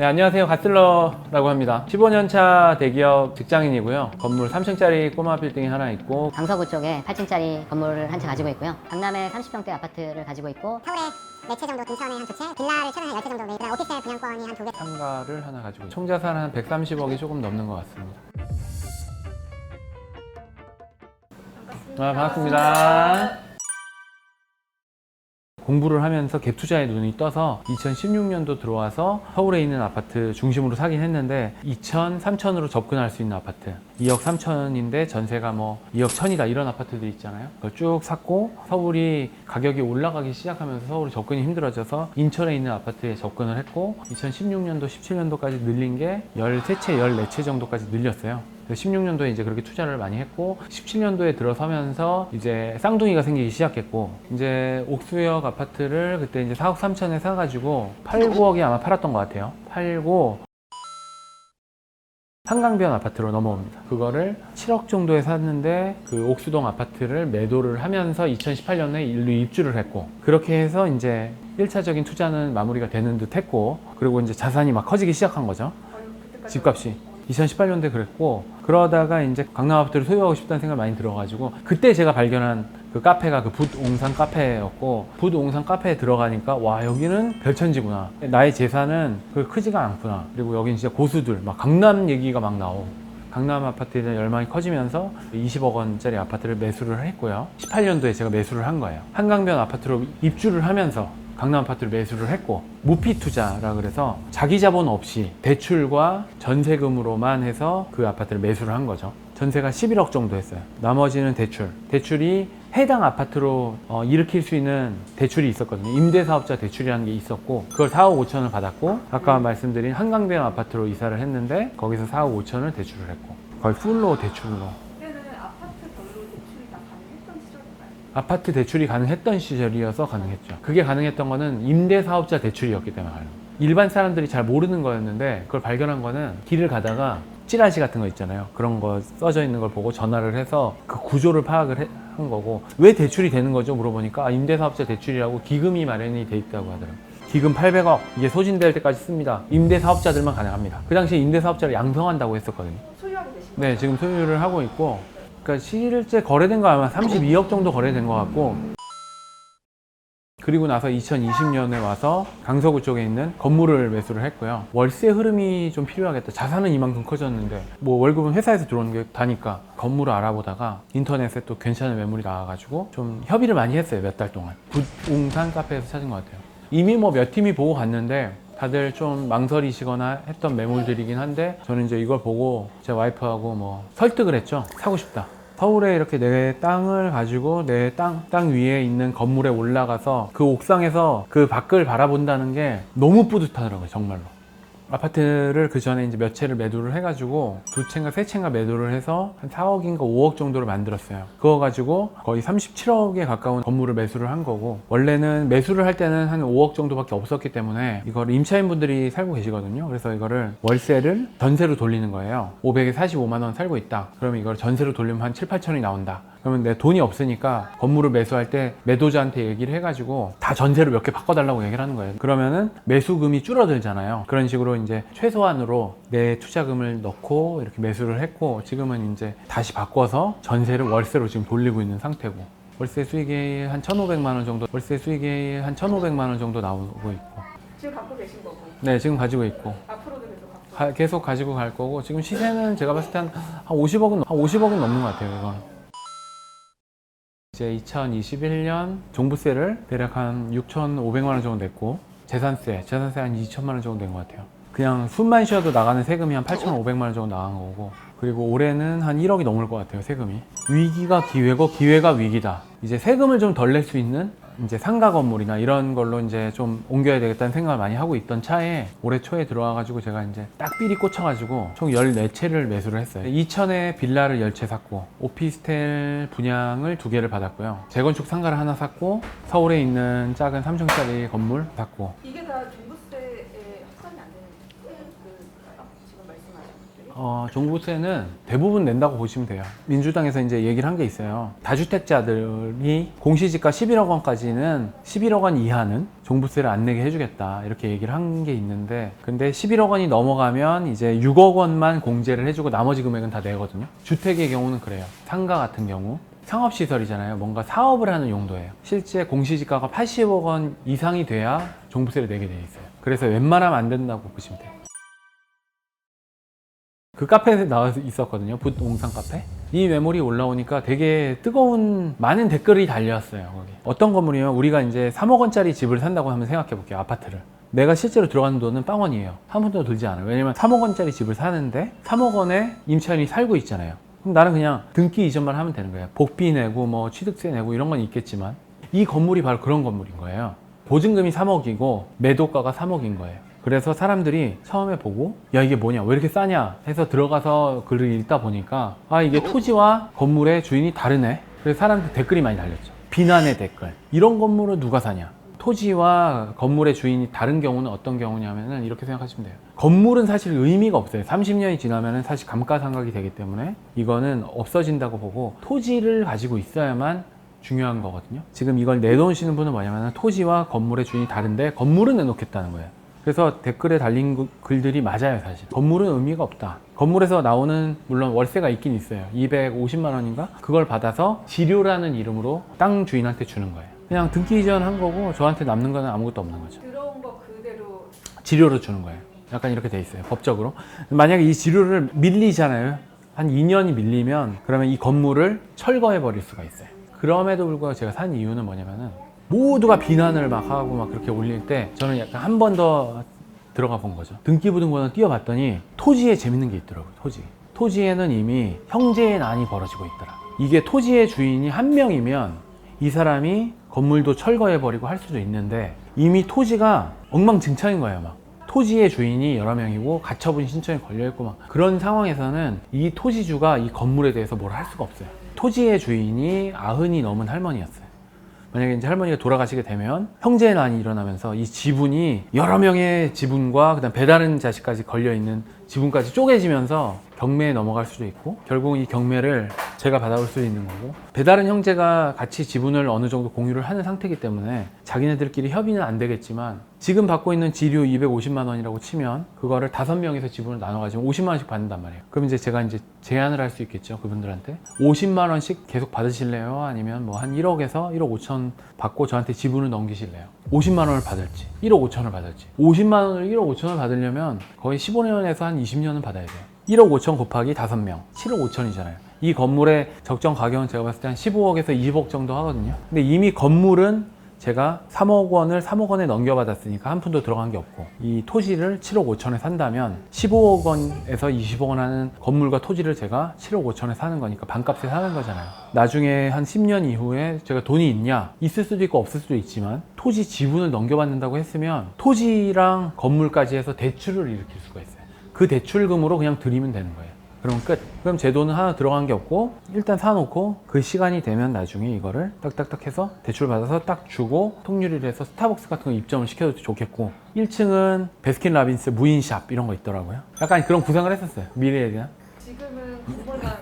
네, 안녕하세요. 갓슬러라고 합니다. 15년차 대기업 직장인이고요. 건물 3층짜리 꼬마 빌딩이 하나 있고 강서구 쪽에 8층짜리 건물을 한 채 가지고 있고요. 강남에 30평대 아파트를 가지고 있고 서울에 4채 정도, 동천에 한 2채, 빌라를 최근에 10채 정도 매입, 오피스텔 분양권이 한 2개. 상가를 하나 가지고. 총 자산 한 130억이 조금 넘는 것 같습니다. 아, 반갑습니다. 공부를 하면서 갭 투자에 눈이 떠서 2016년도 들어와서 서울에 있는 아파트 중심으로 사긴 했는데 2천, 3천으로 접근할 수 있는 아파트. 2억 3천인데 전세가 뭐 2억 1천이다 이런 아파트들 있잖아요. 그걸 쭉 샀고 서울이 가격이 올라가기 시작하면서 서울이 접근이 힘들어져서 인천에 있는 아파트에 접근을 했고 2016년도, 17년도까지 늘린 게 13채, 14채 정도까지 늘렸어요 16년도에 이제 그렇게 투자를 많이 했고 17년도에 들어서면서 이제 쌍둥이가 생기기 시작했고 이제 옥수역 아파트를 그때 이제 4억 3천에 사가지고 8, 9억이 아마 팔았던 것 같아요. 팔고 한강변 아파트로 넘어옵니다. 그거를 7억 정도에 샀는데 그 옥수동 아파트를 매도를 하면서 2018년에 일로 입주를 했고 그렇게 해서 이제 1차적인 투자는 마무리가 되는 듯 했고 그리고 이제 자산이 막 커지기 시작한 거죠. 집값이. 2018년도에 그랬고 그러다가 이제 강남 아파트를 소유하고 싶다는 생각이 많이 들어가지고 그때 제가 발견한 그 카페가 그 붓옹산 카페였고 붓옹산 카페에 들어가니까 와 여기는 별천지구나. 나의 재산은 그 크지가 않구나. 그리고 여기는 진짜 고수들 막 강남 얘기가 막 나오고 강남 아파트에 대한 열망이 커지면서 20억 원짜리 아파트를 매수를 했고요. 18년도에 제가 매수를 한 거예요. 한강변 아파트로 입주를 하면서 강남 아파트를 매수를 했고 무피 투자라 그래서 자기 자본 없이 대출과 전세금으로만 해서 그 아파트를 매수를 한 거죠. 전세가 11억 정도 했어요. 나머지는 대출. 대출이 해당 아파트로 어, 일으킬 수 있는 대출이 있었거든요. 임대사업자 대출이라는 게 있었고 그걸 4억 5천을 받았고 아까 말씀드린 한강변 아파트로 이사를 했는데 거기서 4억 5천을 대출을 했고 거의 풀로 대출로 아파트 대출이 가능했던 시절이어서 가능했죠. 그게 가능했던 거는 임대 사업자 대출이었기 때문에 가능. 일반 사람들이 잘 모르는 거였는데 그걸 발견한 거는 길을 가다가 찌라시 같은 거 있잖아요. 그런 거 써져 있는 걸 보고 전화를 해서 그 구조를 파악을 해- 한 거고 왜 대출이 되는 거죠? 물어보니까 아, 임대사업자 대출이라고 기금이 마련이 돼 있다고 하더라고요. 기금 800억 이게 소진될 때까지 씁니다. 임대사업자들만 가능합니다. 그 당시에 임대사업자를 양성한다고 했었거든요. 소유하고 계신 네, 지금 소유를 하고 있고, 그러니까 실제 거래된 거 아마 32억 정도 거래된 것 같고, 그리고 나서 2020년에 와서 강서구 쪽에 있는 건물을 매수를 했고요. 월세 흐름이 좀 필요하겠다. 자산은 이만큼 커졌는데, 뭐 월급은 회사에서 들어오는 게 다니까 건물을 알아보다가 인터넷에 또 괜찮은 매물이 나와가지고 좀 협의를 많이 했어요. 몇 달 동안. 붓웅산 카페에서 찾은 것 같아요. 이미 뭐 몇 팀이 보고 갔는데, 다들 좀 망설이시거나 했던 매물들이긴 한데 저는 이제 이걸 보고 제 와이프하고 뭐 설득을 했죠. 사고 싶다. 서울에 이렇게 내 땅을 가지고 내 땅, 땅 위에 있는 건물에 올라가서 그 옥상에서 그 밖을 바라본다는 게 너무 뿌듯하더라고요, 정말로. 아파트를 그 전에 이제 몇 채를 매도를 해가지고 두 채인가 세 채인가 매도를 해서 한 4억인가 5억 정도를 만들었어요. 그거 가지고 거의 37억에 가까운 건물을 매수를 한 거고 원래는 매수를 할 때는 한 5억 정도밖에 없었기 때문에 이걸 임차인분들이 살고 계시거든요. 그래서 이거를 월세를 전세로 돌리는 거예요. 500에 45만 원 살고 있다. 그러면 이걸 전세로 돌리면 한 7, 8천이 나온다. 그러면 내 돈이 없으니까 건물을 매수할 때 매도자한테 얘기를 해가지고 다 전세로 몇 개 바꿔달라고 얘기를 하는 거예요. 그러면은 매수금이 줄어들잖아요. 그런 식으로 이제 최소한으로 내 투자금을 넣고 이렇게 매수를 했고 지금은 이제 다시 바꿔서 전세를 월세로 지금 돌리고 있는 상태고 월세 수익이 한 1,500만 원 정도, 월세 수익이 한 1,500만 원 정도 나오고 있고. 지금 갖고 계신 거고 네, 지금 가지고 있고. 앞으로도 계속 갖고 가- 계속 가지고 갈 거고 지금 시세는 제가 봤을 때 한 50억은 한 50억은 넘는 것 같아요 이건 이제 2021년 종부세를 대략 한 6,500만 원 정도 냈고 재산세 재산세 한 2천만 원 정도 된것 같아요. 그냥 숨만 쉬어도 나가는 세금이 한 8,500만 원 정도 나간 거고 그리고 올해는 한 1억이 넘을 것 같아요 세금이. 위기가 기회고 기회가 위기다. 이제 세금을 좀 덜 낼 수 있는 이제 상가 건물이나 이런 걸로 이제 좀 옮겨야 되겠다는 생각을 많이 하고 있던 차에 올해 초에 들어와가지고 제가 이제 딱 삘이 꽂혀가지고 총 14채를 매수를 했어요. 2천에 빌라를 10채 샀고 오피스텔 분양을 두 개를 받았고요. 재건축 상가를 하나 샀고 서울에 있는 작은 3층짜리 건물 샀고 이게 다 종부세에 합산이 안 되는 그 지금 말씀하신 것들이 어, 종부세는 대부분 낸다고 보시면 돼요. 민주당에서 이제 얘기를 한 게 있어요. 다주택자들이 공시지가 11억 원까지는 11억 원 이하는 종부세를 안 내게 해주겠다 이렇게 얘기를 한 게 있는데 근데 11억 원이 넘어가면 이제 6억 원만 공제를 해주고 나머지 금액은 다 내거든요. 주택의 경우는 그래요. 상가 같은 경우 상업시설이잖아요. 뭔가 사업을 하는 용도예요. 실제 공시지가가 80억 원 이상이 돼야 종부세를 내게 돼 있어요. 그래서 웬만하면 안 된다고 보시면 돼요. 그 카페에 나와 있었거든요. 붓옹상 카페. 이 메모리 올라오니까 되게 뜨거운 많은 댓글이 달렸어요. 거기. 어떤 건물이면 우리가 이제 3억 원짜리 집을 산다고 한번 생각해 볼게요. 아파트를. 내가 실제로 들어가는 돈은 빵원이에요. 한 푼도 들지 않아요. 왜냐면 3억 원짜리 집을 사는데 3억 원에 임차인이 살고 있잖아요. 그럼 나는 그냥 등기 이전만 하면 되는 거예요. 복비 내고 뭐 취득세 내고 이런 건 있겠지만 이 건물이 바로 그런 건물인 거예요. 보증금이 3억이고 매도가가 3억인 거예요. 그래서 사람들이 처음에 보고 야 이게 뭐냐? 왜 이렇게 싸냐? 해서 들어가서 글을 읽다 보니까 아 이게 토지와 건물의 주인이 다르네. 그래서 사람들 댓글이 많이 달렸죠. 비난의 댓글 이런 건물을 누가 사냐? 토지와 건물의 주인이 다른 경우는 어떤 경우냐면은 이렇게 생각하시면 돼요. 건물은 사실 의미가 없어요. 30년이 지나면은 사실 감가상각이 되기 때문에 이거는 없어진다고 보고 토지를 가지고 있어야만 중요한 거거든요. 지금 이걸 내놓으시는 분은 뭐냐면 토지와 건물의 주인이 다른데 건물은 내놓겠다는 거예요. 그래서 댓글에 달린 그- 글들이 맞아요, 사실. 건물은 의미가 없다. 건물에서 나오는 물론 월세가 있긴 있어요. 250만 원인가? 그걸 받아서 지료라는 이름으로 땅 주인한테 주는 거예요. 그냥 등기 이전 한 거고 저한테 남는 거는 아무것도 없는 거죠. 들어온 거 그대로 지료로 주는 거예요. 약간 이렇게 돼 있어요. 법적으로. 만약에 이 지료를 밀리잖아요. 한 2년이 밀리면 그러면 이 건물을 철거해 버릴 수가 있어요. 그럼에도 불구하고 제가 산 이유는 뭐냐면은 모두가 비난을 막 하고 막 그렇게 올릴 때 저는 약간 한 번 더 들어가 본 거죠. 등기부등본을 띄워봤더니 토지에 재밌는 게 있더라고요. 토지. 토지에는 이미 형제의 난이 벌어지고 있더라. 이게 토지의 주인이 한 명이면 이 사람이 건물도 철거해 버리고 할 수도 있는데 이미 토지가 엉망진창인 거예요, 막. 토지의 주인이 여러 명이고 가처분 신청이 걸려 있고 막 그런 상황에서는 이 토지주가 이 건물에 대해서 뭘 할 수가 없어요. 토지의 주인이 아흔이 넘은 할머니였어요. 만약에 이제 할머니가 돌아가시게 되면 형제의 난이 일어나면서 이 지분이 여러 명의 지분과 그다음 배다른 자식까지 걸려 있는 지분까지 쪼개지면서 경매에 넘어갈 수도 있고 결국 이 경매를 제가 받아올 수 있는 거고 배다른 형제가 같이 지분을 어느 정도 공유를 하는 상태이기 때문에 자기네들끼리 협의는 안 되겠지만 지금 받고 있는 지료 250만 원이라고 치면 그거를 다섯 명이서 지분을 나눠 가지고 50만 원씩 받는단 말이에요. 그럼 이제 제가 이제 제안을 할 수 있겠죠 그분들한테 50만 원씩 계속 받으실래요? 아니면 뭐 한 1억에서 1억 5천 받고 저한테 지분을 넘기실래요? 50만 원을 받을지 1억 5천을 받을지 50만 원을 1억 5천을 받으려면 거의 15년에서 한 20년은 받아야 돼요. 1억 5천 곱하기 5명 7억 5천이잖아요. 이 건물의 적정 가격은 제가 봤을 때 한 15억에서 20억 정도 하거든요. 근데 이미 건물은 제가 3억 원을 3억 원에 넘겨받았으니까 한 푼도 들어간 게 없고 이 토지를 7억 5천에 산다면 15억 원에서 20억 원 하는 건물과 토지를 제가 7억 5천에 사는 거니까 반값에 사는 거잖아요. 나중에 한 10년 이후에 제가 돈이 있냐? 있을 수도 있고 없을 수도 있지만 토지 지분을 넘겨받는다고 했으면 토지랑 건물까지 해서 대출을 일으킬 수가 있어요. 그 대출금으로 그냥 드리면 되는 거예요. 그러면 끝. 그럼 제 돈은 하나 들어간 게 없고 일단 사놓고 그 시간이 되면 나중에 이거를 딱딱딱 해서 대출 받아서 딱 주고 통유리를 해서 스타벅스 같은 거 입점을 시켜도 좋겠고 1층은 베스킨 라빈스 무인샵 이런 거 있더라고요. 약간 그런 구상을 했었어요. 미래에 대한. 지금은 건물만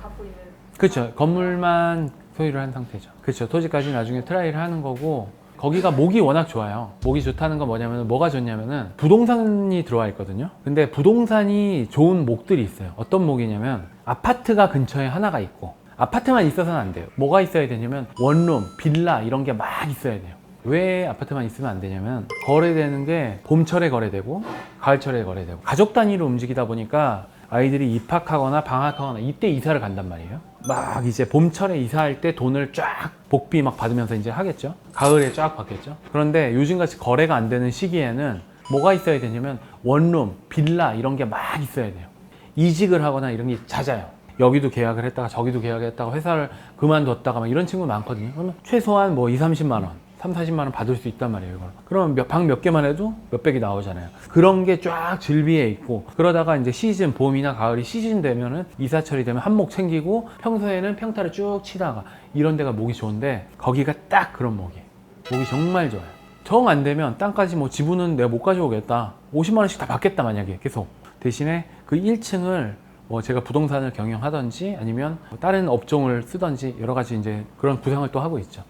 갖고 있는 그렇죠. 건물만 소유를 한 상태죠. 그렇죠. 토지까지 나중에 트라이를 하는 거고 거기가 목이 워낙 좋아요. 목이 좋다는 건 뭐냐면 뭐가 좋냐면은 부동산이 들어와 있거든요. 근데 부동산이 좋은 목들이 있어요. 어떤 목이냐면 아파트가 근처에 하나가 있고 아파트만 있어서는 안 돼요. 뭐가 있어야 되냐면 원룸, 빌라 이런 게 막 있어야 돼요. 왜 아파트만 있으면 안 되냐면 거래되는 게 봄철에 거래되고 가을철에 거래되고 가족 단위로 움직이다 보니까 아이들이 입학하거나 방학하거나 이때 이사를 간단 말이에요. 막 이제 봄철에 이사할 때 돈을 쫙 복비 막 받으면서 이제 하겠죠. 가을에 쫙 받겠죠. 그런데 요즘같이 거래가 안 되는 시기에는 뭐가 있어야 되냐면 원룸, 빌라 이런 게 막 있어야 돼요. 이직을 하거나 이런 게 잦아요. 여기도 계약을 했다가 저기도 계약을 했다가 회사를 그만뒀다가 막 이런 친구 많거든요. 그러면 최소한 뭐 2, 30만 원, 3, 40만 원 받을 수 있단 말이에요. 이걸. 그러면 방몇 개만 해도 몇백이 나오잖아요. 그런 게쫙 즐비해 있고 그러다가 이제 시즌 봄이나 가을이 시즌 되면은 이사철이 되면 한몫 챙기고 평소에는 평타를 쭉 치다가 이런 데가 목이 좋은데 거기가 딱 그런 목이에요. 목이 정말 좋아요. 정 안 되면 땅까지 뭐 지분은 내가 못 가져오겠다. 50만 원씩 다 받겠다 만약에 계속. 대신에 그 1층을 뭐 제가 부동산을 경영하든지 아니면 뭐 다른 업종을 쓰든지 여러 가지 이제 그런 구상을 또 하고 있죠.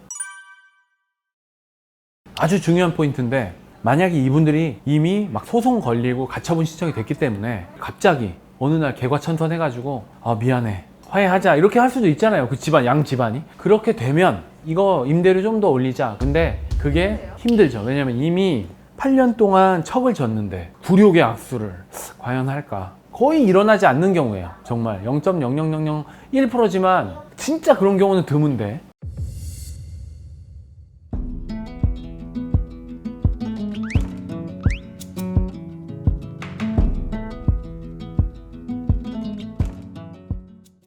아주 중요한 포인트인데 만약에 이분들이 이미 막 소송 걸리고 가처분 신청이 됐기 때문에 갑자기 어느 날 개과천선해 가지고 아 미안해. 화해하자. 이렇게 할 수도 있잖아요. 그 집안 양 집안이. 그렇게 되면 이거 임대료 좀 더 올리자. 근데 그게 힘들죠. 왜냐면 이미 8년 동안 척을 졌는데 굴욕의 악수를 과연 할까? 거의 일어나지 않는 경우예요. 정말 0.0001%지만 진짜 그런 경우는 드문데